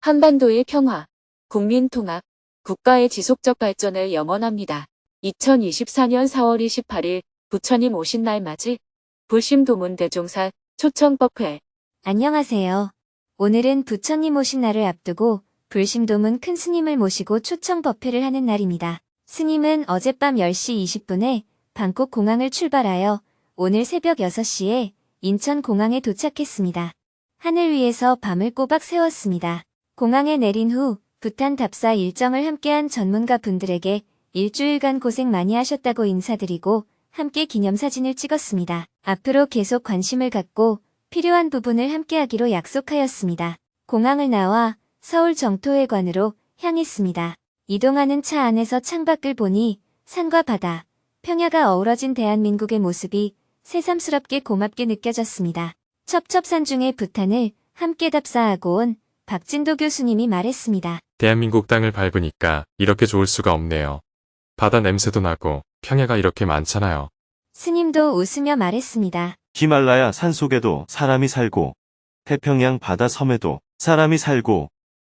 한반도의 평화, 국민 통합, 국가의 지속적 발전을 염원합니다. 2024년 4월 28일 부처님 오신 날 맞이 불심도문 대종사 초청법회 안녕하세요. 오늘은 부처님 오신 날을 앞두고 불심도문 큰 스님을 모시고 초청 법회를 하는 날입니다. 스님은 어젯밤 10시 20분에 방콕 공항을 출발하여 오늘 새벽 6시에 인천 공항에 도착했습니다. 하늘 위에서 밤을 꼬박 세웠습니다. 공항에 내린 후 부탄 답사 일정을 함께한 전문가 분들에게 일주일간 고생 많이 하셨다고 인사드리고 함께 기념사진을 찍었습니다. 앞으로 계속 관심을 갖고 필요한 부분을 함께하기로 약속하였습니다. 공항을 나와 서울 정토회관으로 향했습니다. 이동하는 차 안에서 창밖을 보니 산과 바다, 평야가 어우러진 대한민국의 모습이 새삼스럽게 고맙게 느껴졌습니다. 첩첩산 중에 부탄을 함께 답사하고 온 박진도 교수님이 말했습니다. 대한민국 땅을 밟으니까 이렇게 좋을 수가 없네요. 바다 냄새도 나고 평야가 이렇게 많잖아요. 스님도 웃으며 말했습니다. 히말라야 산 속에도 사람이 살고 태평양 바다 섬에도 사람이 살고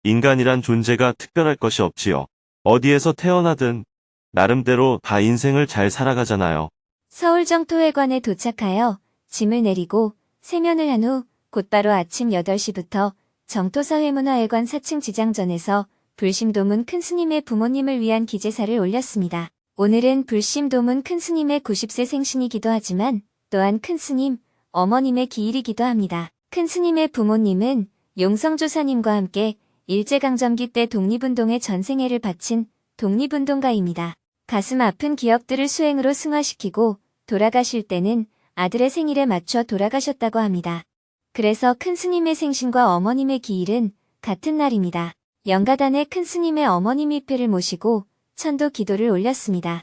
인간이란 존재가 특별할 것이 없지요. 어디에서 태어나든 나름대로 다 인생을 잘 살아가잖아요. 서울 정토회관에 도착하여 짐을 내리고 세면을 한 후 곧바로 아침 8시부터 정토사회문화회관 4층 지장전에서 불심도문 큰 스님의 부모님을 위한 기제사를 올렸습니다. 오늘은 불심도문 큰 스님의 90세 생신이기도 하지만 또한 큰 스님, 어머님의 기일이기도 합니다. 큰 스님의 부모님은 용성조사님과 함께 일제강점기 때 독립운동에 전생애를 바친 독립운동가입니다. 가슴 아픈 기억들을 수행으로 승화시키고 돌아가실 때는 아들의 생일에 맞춰 돌아가셨다고 합니다. 그래서 큰 스님의 생신과 어머님의 기일은 같은 날입니다. 영가단에 큰 스님의 어머님 위패를 모시고 천도 기도를 올렸습니다.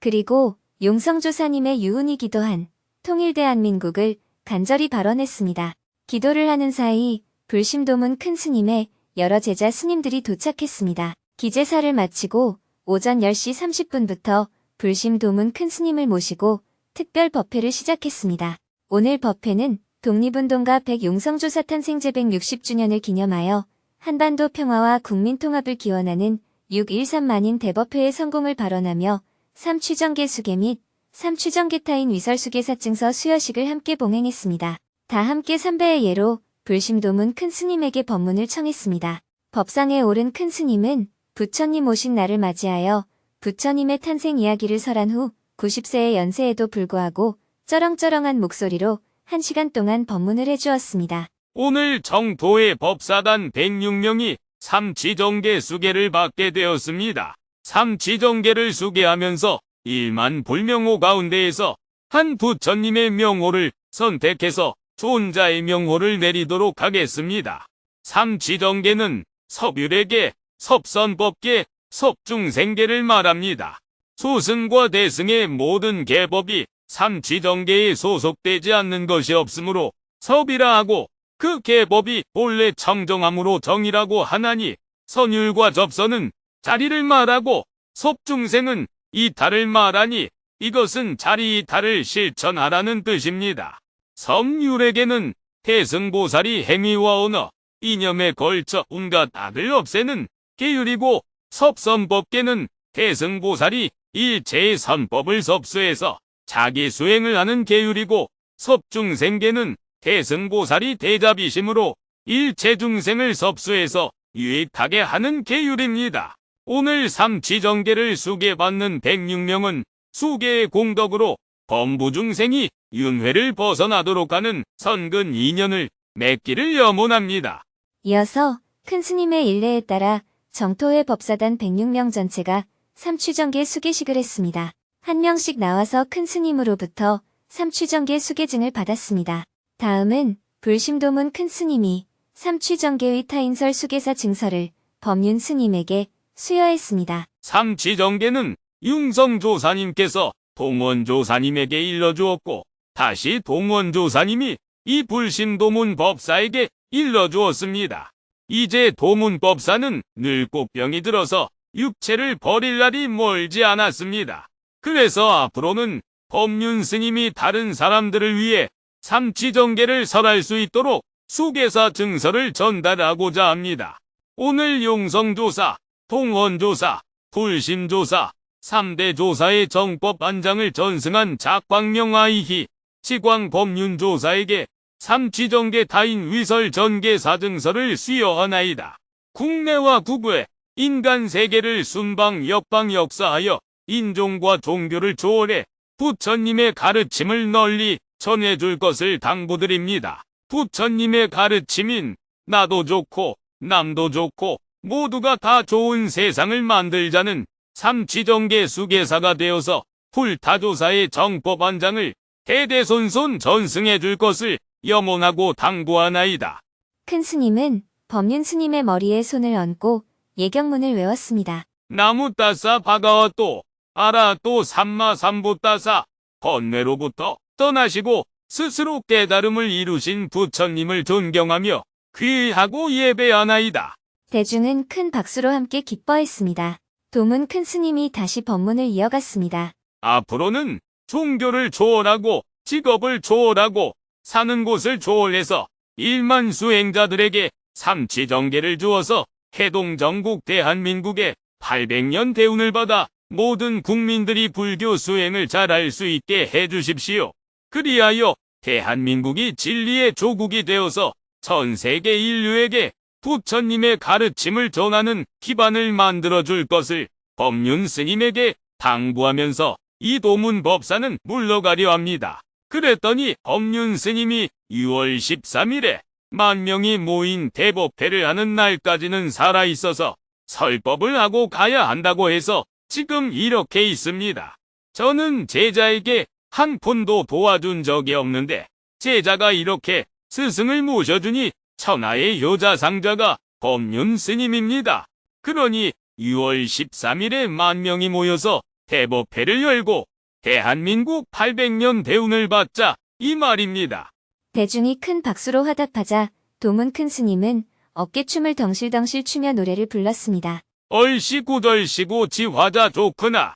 그리고 용성조사님의 유훈이 기도 한 통일 대한민국을 간절히 발언했습니다. 기도를 하는 사이 불심도문 큰 스님의 여러 제자 스님들이 도착했습니다. 기제사를 마치고 오전 10시 30분부터 불심도문 큰 스님을 모시고 특별 법회를 시작했습니다. 오늘 법회는 독립운동가 백용성조사 탄생 제 160주년을 기념하여 한반도 평화와 국민통합을 기원하는 6.13만인 대법회의 성공을 발언하며 삼취정계 수계 및 삼취정계 타인 위설수계사 증서 수여식을 함께 봉행했습니다. 다 함께 삼배의 예로 불심도문 큰 스님에게 법문을 청했습니다. 법상에 오른 큰 스님은 부처님 오신 날을 맞이하여 부처님의 탄생 이야기를 설한 후 90세의 연세에도 불구하고 쩌렁쩌렁한 목소리로 1시간 동안 법문을 해주었습니다. 오늘 정토의 법사단 106명이 삼치정계 수계를 받게 되었습니다. 삼치정계를 수계하면서 일만 불명호 가운데에서 한 부처님의 명호를 선택해서 존자의 명호를 내리도록 하겠습니다. 삼치정계는 서율에게 섭선법계, 섭중생계를 말합니다. 소승과 대승의 모든 계법이 삼치정계에 소속되지 않는 것이 없으므로 섭이라 하고 그 계법이 본래 청정함으로 정이라고 하나니 선율과 접선은 자리를 말하고 섭중생은 이탈을 말하니 이것은 자리 이탈을 실천하라는 뜻입니다. 섬율에게는 태승보살이 행위와 언어, 이념에 걸쳐 온갖 악을 없애는 계율이고 섭선법계는 태승보살이 일체의 선법을 섭수해서 자기 수행을 하는 계율이고 섭중생계는 태승보살이 대자비심으로 일체 중생을 섭수해서 유익하게 하는 계율입니다. 오늘 삼치정계를 수계받는 106명은 수계의 공덕으로 범부중생이 윤회를 벗어나도록 하는 선근 2년을 맺기를 염원합니다. 이어서 큰 스님의 일례에 따라 정토회 법사단 106명 전체가 삼취정계 수계식을 했습니다. 한 명씩 나와서 큰 스님으로부터 삼취정계 수계증을 받았습니다. 다음은 불심도문 큰 스님이 삼취정계의 타인설 수계사 증서를 법륜 스님에게 수여했습니다. 삼치정계는 융성조사님께서 동원조사님에게 일러주었고 다시 동원조사님이 이 불심도문 법사에게 일러주었습니다. 이제 도문 법사는 늙고 병이 들어서 육체를 버릴 날이 멀지 않았습니다. 그래서 앞으로는 법륜 스님이 다른 사람들을 위해 삼치정계를 설할 수 있도록 수계사 증서를 전달하고자 합니다. 오늘 용성조사, 통원조사, 불심조사, 3대 조사의 정법 안장을 전승한 작광명 아이희, 지광 법륜조사에게 삼치정계 타인 위설 전계 사증서를 수여하나이다. 국내와 국외, 인간 세계를 순방 역방 역사하여 인종과 종교를 초월해 부처님의 가르침을 널리 전해줄 것을 당부드립니다. 부처님의 가르침인 나도 좋고 남도 좋고 모두가 다 좋은 세상을 만들자는 삼치정계 수계사가 되어서 불타조사의 정법안장을 대대손손 전승해 줄 것을 염원하고 당부하나이다. 큰 스님은 법륜 스님의 머리에 손을 얹고 예경문을 외웠습니다. 나무 따사 바가와 또 아라 또 삼마 삼보 따사 번뇌로부터 떠나시고 스스로 깨달음을 이루신 부처님을 존경하며 귀하고 예배하나이다. 대중은 큰 박수로 함께 기뻐했습니다. 도문 큰 스님이 다시 법문을 이어갔습니다. 앞으로는 종교를 초월하고 직업을 초월하고 사는 곳을 초월해서 일만 수행자들에게 삼치정계를 주어서 해동전국 대한민국에 800년 대운을 받아 모든 국민들이 불교 수행을 잘할 수 있게 해주십시오. 그리하여 대한민국이 진리의 조국이 되어서 전 세계 인류에게 부처님의 가르침을 전하는 기반을 만들어 줄 것을 법륜 스님에게 당부하면서 이 도문 법사는 물러가려 합니다. 그랬더니 법륜 스님이 6월 13일에 만 명이 모인 대법회를 하는 날까지는 살아있어서 설법을 하고 가야 한다고 해서 지금 이렇게 있습니다. 저는 제자에게 한 푼도 도와준 적이 없는데 제자가 이렇게 스승을 모셔주니 천하의 여자 상자가 법륜 스님입니다. 그러니 6월 13일에 만 명이 모여서 대법회를 열고 대한민국 800년 대운을 받자 이 말입니다. 대중이 큰 박수로 화답하자 도문 큰 스님은 어깨춤을 덩실덩실 추며 노래를 불렀습니다. 얼씨구 덜씨구 지화자 좋구나.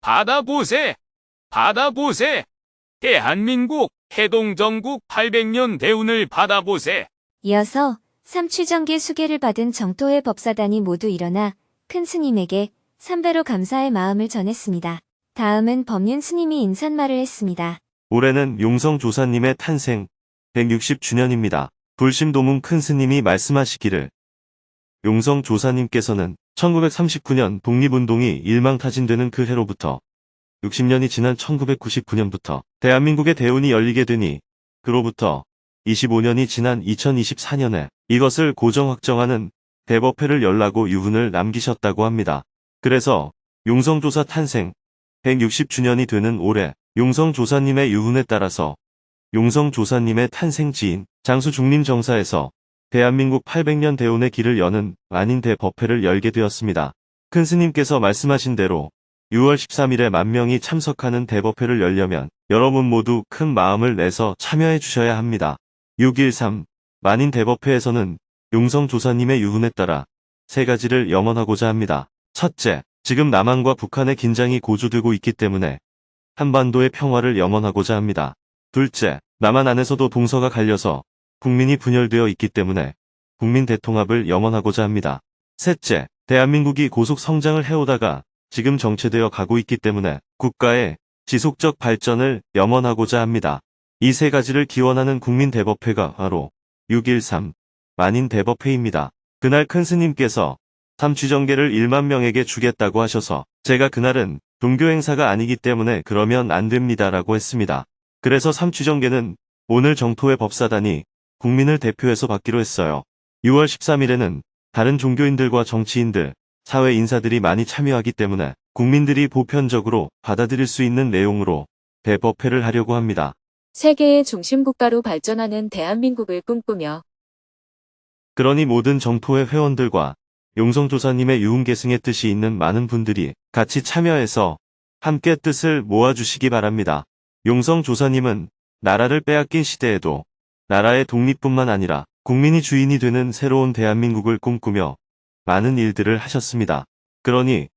받아보세. 받아보세. 대한민국 해동전국 800년 대운을 받아보세. 이어서 삼취정계 수계를 받은 정토회 법사단이 모두 일어나 큰 스님에게 삼배로 감사의 마음을 전했습니다. 다음은 법륜 스님이 인사말을 했습니다. 올해는 용성 조사님의 탄생 160주년입니다. 불심도문 큰 스님이 말씀하시기를 용성 조사님께서는 1939년 독립운동이 일망타진되는 그 해로부터 60년이 지난 1999년부터 대한민국의 대운이 열리게 되니 그로부터 25년이 지난 2024년에 이것을 고정 확정하는 대법회를 열라고 유훈을 남기셨다고 합니다. 그래서 용성조사 탄생 160주년이 되는 올해 용성조사님의 유훈에 따라서 용성조사님의 탄생지인 장수중림 정사에서 대한민국 800년 대운의 길을 여는 만인 대법회를 열게 되었습니다. 큰 스님께서 말씀하신 대로 6월 13일에 만 명이 참석하는 대법회를 열려면 여러분 모두 큰 마음을 내서 참여해 주셔야 합니다. 6.13 만인 대법회에서는 용성 조사님의 유훈에 따라 세 가지를 염원하고자 합니다. 첫째, 지금 남한과 북한의 긴장이 고조되고 있기 때문에 한반도의 평화를 염원하고자 합니다. 둘째, 남한 안에서도 동서가 갈려서 국민이 분열되어 있기 때문에 국민 대통합을 염원하고자 합니다. 셋째, 대한민국이 고속 성장을 해오다가 지금 정체되어 가고 있기 때문에 국가의 지속적 발전을 염원하고자 합니다. 이 세 가지를 기원하는 국민대법회가 바로 6.13 만인 대법회입니다. 그날 큰 스님께서 삼취정계를 1만 명에게 주겠다고 하셔서 제가 그날은 종교 행사가 아니기 때문에 그러면 안 됩니다라고 했습니다. 그래서 삼취정계는 오늘 정토의 법사단이 국민을 대표해서 받기로 했어요. 6월 13일에는 다른 종교인들과 정치인들, 사회 인사들이 많이 참여하기 때문에 국민들이 보편적으로 받아들일 수 있는 내용으로 대법회를 하려고 합니다. 세계의 중심국가로 발전하는 대한민국을 꿈꾸며 그러니 모든 정토회 회원들과 용성조사님의 유흥계승의 뜻이 있는 많은 분들이 같이 참여해서 함께 뜻을 모아주시기 바랍니다. 용성조사님은 나라를 빼앗긴 시대에도 나라의 독립뿐만 아니라 국민이 주인이 되는 새로운 대한민국을 꿈꾸며 많은 일들을 하셨습니다. 그러니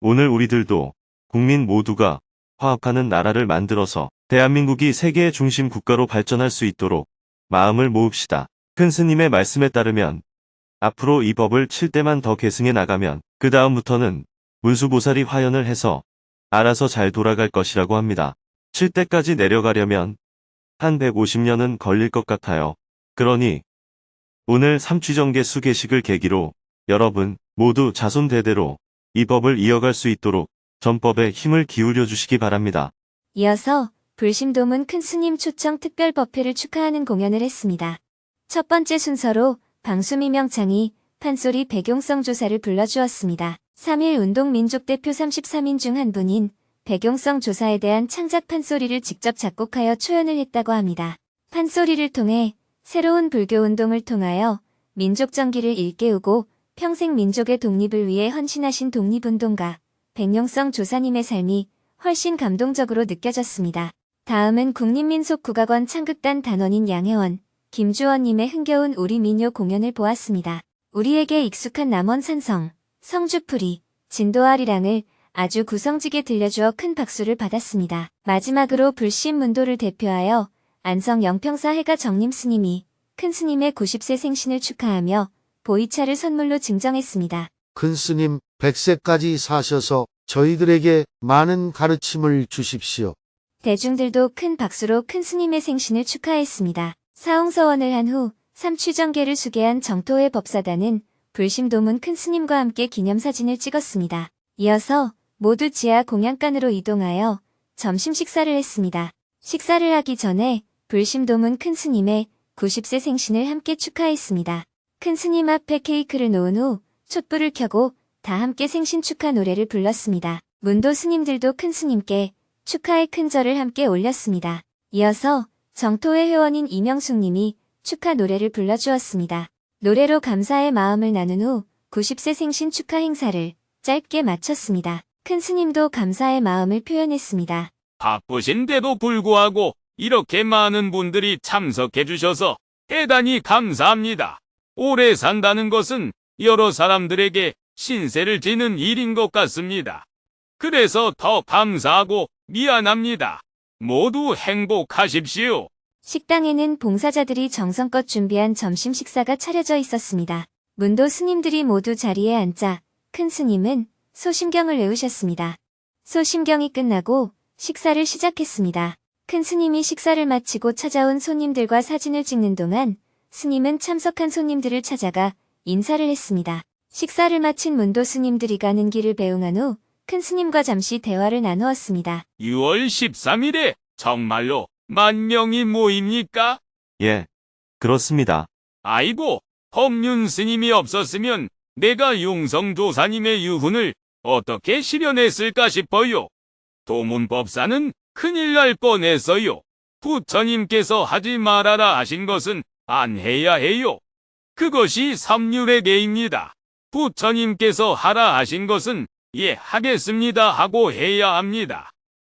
오늘 우리들도 국민 모두가 화합하는 나라를 만들어서 대한민국이 세계의 중심 국가로 발전할 수 있도록 마음을 모읍시다. 큰 스님의 말씀에 따르면 앞으로 이 법을 7대만 더 계승해 나가면 그 다음부터는 문수보살이 화연을 해서 알아서 잘 돌아갈 것이라고 합니다. 7대까지 내려가려면 한 150년은 걸릴 것 같아요. 그러니 오늘 삼취정계 수계식을 계기로 여러분 모두 자손대대로 이 법을 이어갈 수 있도록 전법에 힘을 기울여 주시기 바랍니다. 이어서 불심도문 큰 스님 초청 특별 법회를 축하하는 공연을 했습니다. 첫 번째 순서로 방수미 명창이 판소리 백용성 조사를 불러주었습니다. 3.1 운동 민족 대표 33인 중 한 분인 백용성 조사에 대한 창작 판소리를 직접 작곡하여 초연을 했다고 합니다. 판소리를 통해 새로운 불교 운동을 통하여 민족 정기를 일깨우고 평생 민족의 독립을 위해 헌신하신 독립운동가 백용성 조사님의 삶이 훨씬 감동적으로 느껴졌습니다. 다음은 국립민속국악원 창극단 단원인 양혜원, 김주원님의 흥겨운 우리 민요 공연을 보았습니다. 우리에게 익숙한 남원산성, 성주풀이, 진도아리랑을 아주 구성지게 들려주어 큰 박수를 받았습니다. 마지막으로 불신문도를 대표하여 안성 영평사 해가 정림 스님이 큰 스님의 90세 생신을 축하하며 보이차를 선물로 증정했습니다. 큰 스님 100세까지 사셔서 저희들에게 많은 가르침을 주십시오. 대중들도 큰 박수로 큰 스님의 생신을 축하했습니다. 사홍서원을 한 후 삼취정계를 수계한 정토회 법사단은 불심도문 큰 스님과 함께 기념사진을 찍었습니다. 이어서 모두 지하 공양간으로 이동하여 점심 식사를 했습니다. 식사를 하기 전에 불심도문 큰 스님의 90세 생신을 함께 축하했습니다. 큰 스님 앞에 케이크를 놓은 후 촛불을 켜고 다 함께 생신 축하 노래를 불렀습니다. 문도 스님들도 큰 스님께 축하의 큰 절을 함께 올렸습니다. 이어서 정토회 회원인 이명숙 님이 축하 노래를 불러주었습니다. 노래로 감사의 마음을 나눈 후 90세 생신 축하 행사를 짧게 마쳤습니다. 큰 스님도 감사의 마음을 표현했습니다. 바쁘신데도 불구하고 이렇게 많은 분들이 참석해 주셔서 대단히 감사합니다. 오래 산다는 것은 여러 사람들에게 신세를 지는 일인 것 같습니다. 그래서 더 감사하고 미안합니다. 모두 행복하십시오. 식당에는 봉사자들이 정성껏 준비한 점심 식사가 차려져 있었습니다. 문도 스님들이 모두 자리에 앉자 큰 스님은 소심경을 외우셨습니다. 소심경이 끝나고 식사를 시작했습니다. 큰 스님이 식사를 마치고 찾아온 손님들과 사진을 찍는 동안 스님은 참석한 손님들을 찾아가 인사를 했습니다. 식사를 마친 문도 스님들이 가는 길을 배웅한 후 큰 스님과 잠시 대화를 나누었습니다. 6월 13일에 정말로 만 명이 모입니까? 예. 그렇습니다. 아이고, 법륜 스님이 없었으면 내가 용성조사님의 유훈을 어떻게 실현했을까 싶어요. 도문법사는 큰일 날 뻔했어요. 부처님께서 하지 말아라 하신 것은 안 해야 해요. 그것이 삼률의계입니다. 부처님께서 하라 하신 것은 예, 하겠습니다 하고 해야 합니다.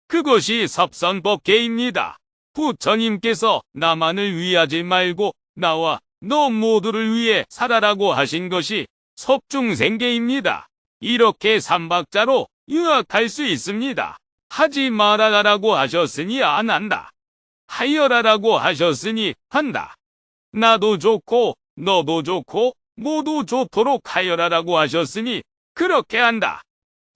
그것이 섭선법계입니다. 부처님께서 나만을 위하지 말고 나와 너 모두를 위해 살아라고 하신 것이 섭중생계입니다. 이렇게 삼박자로 유학할 수 있습니다. 하지 말아라라고 하셨으니 안 한다. 하여라라고 하셨으니 한다. 나도 좋고 너도 좋고 모두 좋도록 하여라라고 하셨으니 그렇게 한다.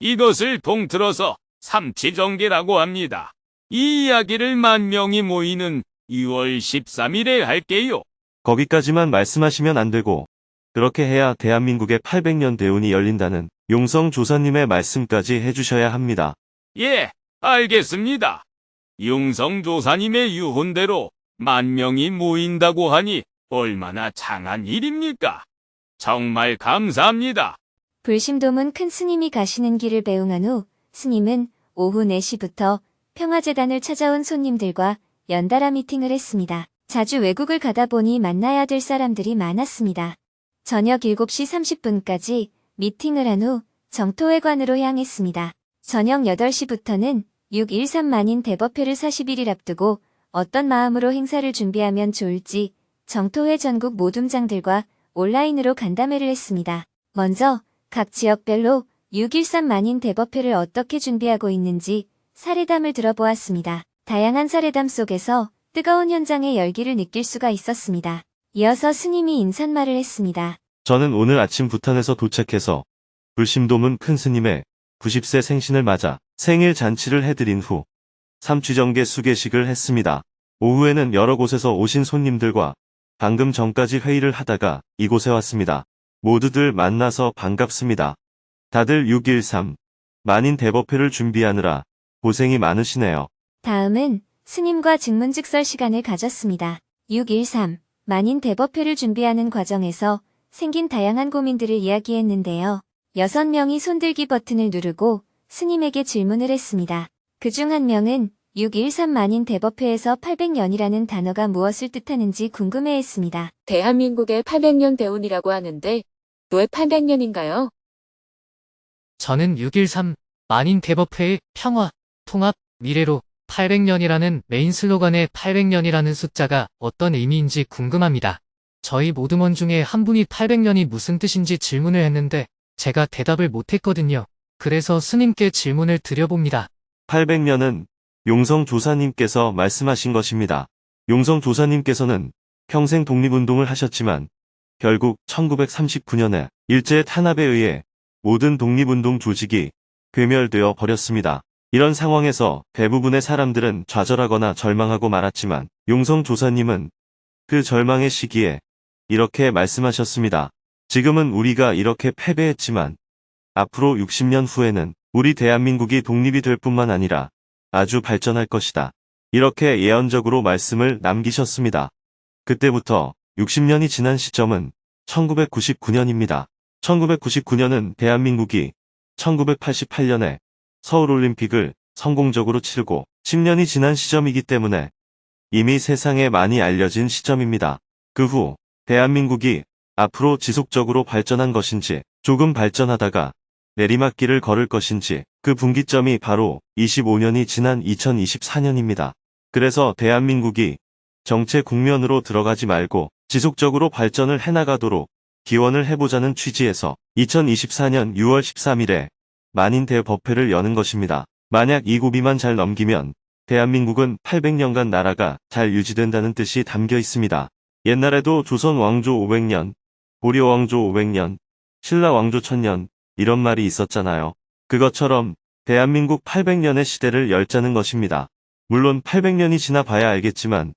이것을 통틀어서 삼치정계라고 합니다. 이 이야기를 만 명이 모이는 6월 13일에 할게요. 거기까지만 말씀하시면 안 되고 그렇게 해야 대한민국의 800년 대운이 열린다는 용성 조사님의 말씀까지 해주셔야 합니다. 예, 알겠습니다. 용성 조사님의 유혼대로 만 명이 모인다고 하니 얼마나 장한 일입니까? 정말 감사합니다. 불심도문 큰 스님이 가시는 길을 배웅한 후 스님은 오후 4시부터 평화재단을 찾아온 손님들과 연달아 미팅을 했습니다. 자주 외국을 가다 보니 만나야 될 사람들이 많았습니다. 저녁 7시 30분까지 미팅을 한 후 정토회관으로 향했습니다. 저녁 8시부터는 6.13만인 대법회를 40일을 앞두고 어떤 마음으로 행사를 준비하면 좋을지 정토회 전국 모둠장들과 온라인으로 간담회를 했습니다. 먼저 각 지역별로 6.13 만인 대법회를 어떻게 준비하고 있는지 사례담을 들어보았습니다. 다양한 사례담 속에서 뜨거운 현장의 열기를 느낄 수가 있었습니다. 이어서 스님이 인사말을 했습니다. 저는 오늘 아침 부탄에서 도착해서 불심도문 큰 스님의 90세 생신을 맞아 생일 잔치를 해드린 후 삼취정계 수계식을 했습니다. 오후에는 여러 곳에서 오신 손님들과 방금 전까지 회의를 하다가 이곳에 왔습니다. 모두들 만나서 반갑습니다. 다들 6.13 만인 대법회를 준비하느라 고생이 많으시네요. 다음은 스님과 증문즉설 시간을 가졌습니다. 6.13 만인 대법회를 준비하는 과정에서 생긴 다양한 고민들을 이야기했는데요. 여섯 명이 손들기 버튼을 누르고 스님에게 질문을 했습니다. 그중 한 명은 6.13 만인 대법회에서 800년이라는 단어가 무엇을 뜻하는지 궁금해했습니다. 대한민국의 800년 대운이라고 하는데 왜 800년인가요? 저는 6.13 만인 대법회의 평화, 통합, 미래로 800년이라는 메인 슬로건의 800년이라는 숫자가 어떤 의미인지 궁금합니다. 저희 모두먼 중에 한 분이 800년이 무슨 뜻인지 질문을 했는데 제가 대답을 못했거든요. 그래서 스님께 질문을 드려봅니다. 800년은 용성 조사님께서 말씀하신 것입니다. 용성 조사님께서는 평생 독립운동을 하셨지만 결국 1939년에 일제 탄압에 의해 모든 독립운동 조직이 괴멸되어 버렸습니다. 이런 상황에서 대부분의 사람들은 좌절하거나 절망하고 말았지만 용성 조사님은 그 절망의 시기에 이렇게 말씀하셨습니다. 지금은 우리가 이렇게 패배했지만 앞으로 60년 후에는 우리 대한민국이 독립이 될 뿐만 아니라 아주 발전할 것이다. 이렇게 예언적으로 말씀을 남기셨습니다. 그때부터 60년이 지난 시점은 1999년입니다. 1999년은 대한민국이 1988년에 서울올림픽을 성공적으로 치르고 10년이 지난 시점이기 때문에 이미 세상에 많이 알려진 시점입니다. 그 후 대한민국이 앞으로 지속적으로 발전한 것인지 조금 발전하다가 내리막길을 걸을 것인지 그 분기점이 바로 25년이 지난 2024년입니다. 그래서 대한민국이 정체 국면으로 들어가지 말고 지속적으로 발전을 해나가도록 기원을 해보자는 취지에서 2024년 6월 13일에 만인 대법회를 여는 것입니다. 만약 이 고비만 잘 넘기면 대한민국은 800년간 나라가 잘 유지된다는 뜻이 담겨 있습니다. 옛날에도 조선 왕조 500년, 고려 왕조 500년, 신라 왕조 1000년 이런 말이 있었잖아요. 그것처럼 대한민국 800년의 시대를 열자는 것입니다. 물론 800년이 지나 봐야 알겠지만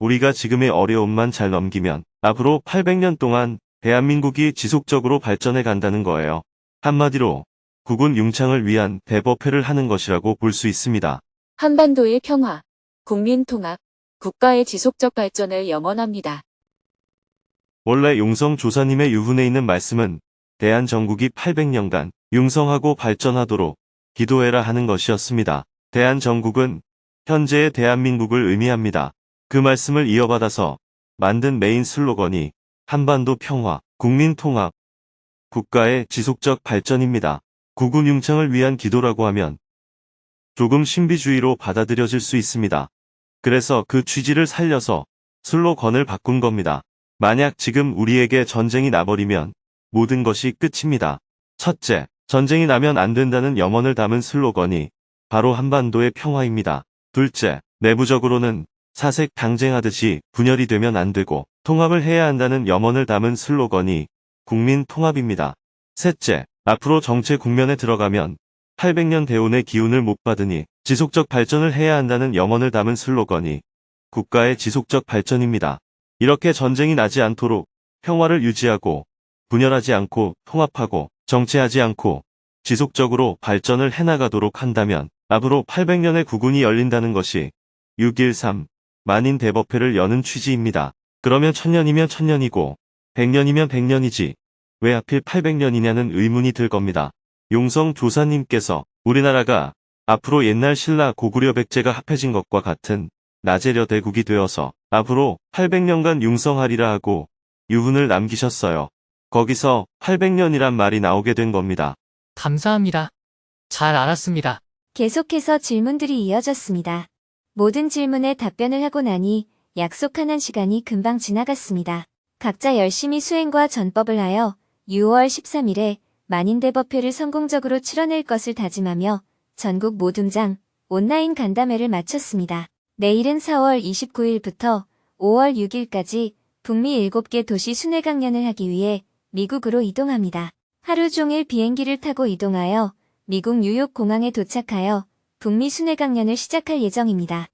우리가 지금의 어려움만 잘 넘기면 앞으로 800년 동안 대한민국이 지속적으로 발전해 간다는 거예요. 한마디로 국군 융창을 위한 대법회를 하는 것이라고 볼 수 있습니다. 한반도의 평화, 국민 통합, 국가의 지속적 발전을 염원합니다. 원래 용성 조사님의 유훈에 있는 말씀은 대한 전국이 800년간 융성하고 발전하도록 기도해라 하는 것이었습니다. 대한 전국은 현재의 대한민국을 의미합니다. 그 말씀을 이어받아서 만든 메인 슬로건이 한반도 평화, 국민 통합, 국가의 지속적 발전입니다. 국군 융창을 위한 기도라고 하면 조금 신비주의로 받아들여질 수 있습니다. 그래서 그 취지를 살려서 슬로건을 바꾼 겁니다. 만약 지금 우리에게 전쟁이 나버리면 모든 것이 끝입니다. 첫째, 전쟁이 나면 안 된다는 염원을 담은 슬로건이 바로 한반도의 평화입니다. 둘째, 내부적으로는 사색 당쟁하듯이 분열이 되면 안 되고 통합을 해야 한다는 염원을 담은 슬로건이 국민 통합입니다. 셋째, 앞으로 정체 국면에 들어가면 800년 대운의 기운을 못 받으니 지속적 발전을 해야 한다는 염원을 담은 슬로건이 국가의 지속적 발전입니다. 이렇게 전쟁이 나지 않도록 평화를 유지하고 분열하지 않고 통합하고 정체하지 않고 지속적으로 발전을 해나가도록 한다면 앞으로 800년의 국군이 열린다는 것이 6.13 만인 대법회를 여는 취지입니다. 그러면 천년이면 천년이고 100년이면 100년이지 왜 하필 800년이냐는 의문이 들 겁니다. 용성 조사님께서 우리나라가 앞으로 옛날 신라 고구려 백제가 합해진 것과 같은 나제려 대국이 되어서 앞으로 800년간 융성하리라 하고 유훈을 남기셨어요. 거기서 800년이란 말이 나오게 된 겁니다. 감사합니다. 잘 알았습니다. 계속해서 질문들이 이어졌습니다. 모든 질문에 답변을 하고 나니 약속한 한 시간이 금방 지나갔습니다. 각자 열심히 수행과 전법을 하여 6월 13일에 만인대법회를 성공적으로 치러낼 것을 다짐하며 전국 모둠장 온라인 간담회를 마쳤습니다. 내일은 4월 29일부터 5월 6일까지 북미 7개 도시 순회 강연을 하기 위해 미국으로 이동합니다. 하루 종일 비행기를 타고 이동하여 미국 뉴욕 공항에 도착하여 북미 순회 강연을 시작할 예정입니다.